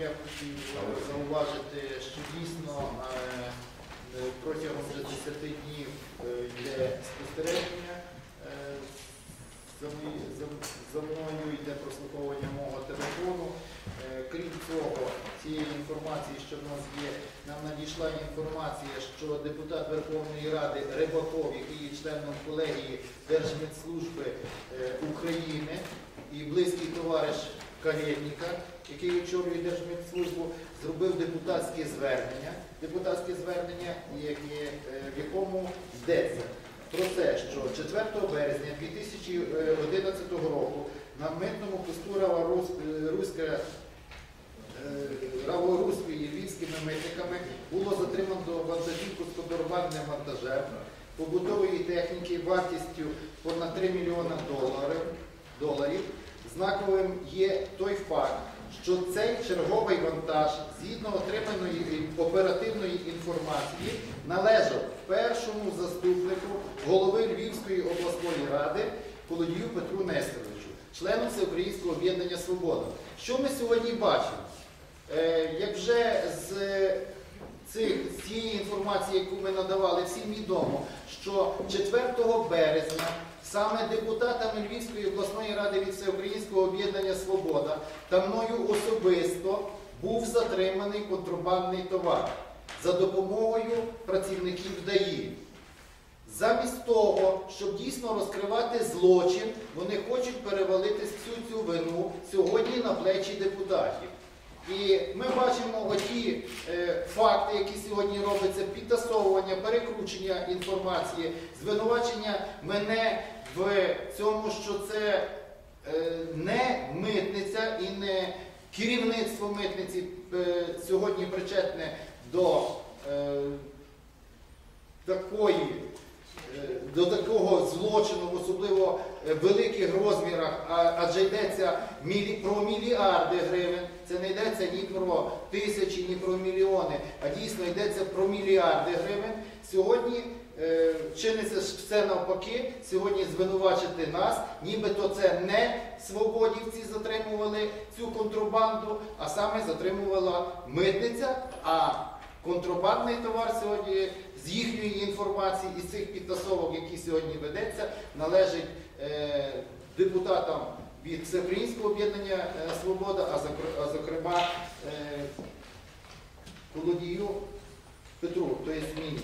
я хотів зауважити, що дійсно е, е, протягом вже 10 днів е, йде спостереження. е, За, мною йде прослуховування мого телефону. Е, Крім цього, цієї інформації, що в нас є, нам надійшла інформація, що депутат Верховної Ради Рибаков, який є членом колегії Держмедслужби е, України і близький товариш Калєтніка, який очолює Держмедслужбу, зробив депутатське звернення. Депутатське звернення, е, в якому йдеться про те, що 4 березня 2011 року на митному посту Руська Раворуської львівськими митниками було затримано вантажівку з контрабандним вантажем побутової техніки вартістю понад 3 мільйона доларів. Знаковим є той факт, що цей черговий вантаж, згідно отриманої оперативної інформації, належав першому заступнику голови Львівської обласної ради Колодію Петру Нестеровичу, члену Всеукраїнського об'єднання Свобода. Що ми сьогодні бачимо? Е, Як вже з з цієї інформації, яку ми надавали, всім відомо, що 4 березня саме депутатами Львівської обласної ради від Всеукраїнського об'єднання Свобода та мною особисто був затриманий контрабандний товар за допомогою працівників ДАІ. Замість того, щоб дійсно розкривати злочин, вони хочуть перевалити всю цю вину сьогодні на плечі депутатів. І ми бачимо оті е, факти, які сьогодні робляться, підтасовування, перекручення інформації, звинувачення мене в цьому, що це е, не митниця і не керівництво митниці е, сьогодні причетне до е, такої. Е, До такого злочину, в особливо е, великих розмірах, адже йдеться про мільярди гривень. Це не йдеться ні про тисячі, ні про мільйони, а дійсно йдеться про мільярди гривень. Сьогодні е, чиниться все навпаки. Сьогодні звинувачити нас, нібито це не свободівці затримували цю контрабанду, а саме затримувала митниця. А контрабандний товар сьогодні з їхньої інформації і з цих підтасовок, які сьогодні ведеться, належить е, депутатам від Всеукраїнського об'єднання е, Свобода, а зокр- а зокрема е, Колодію Петру, тобто мені.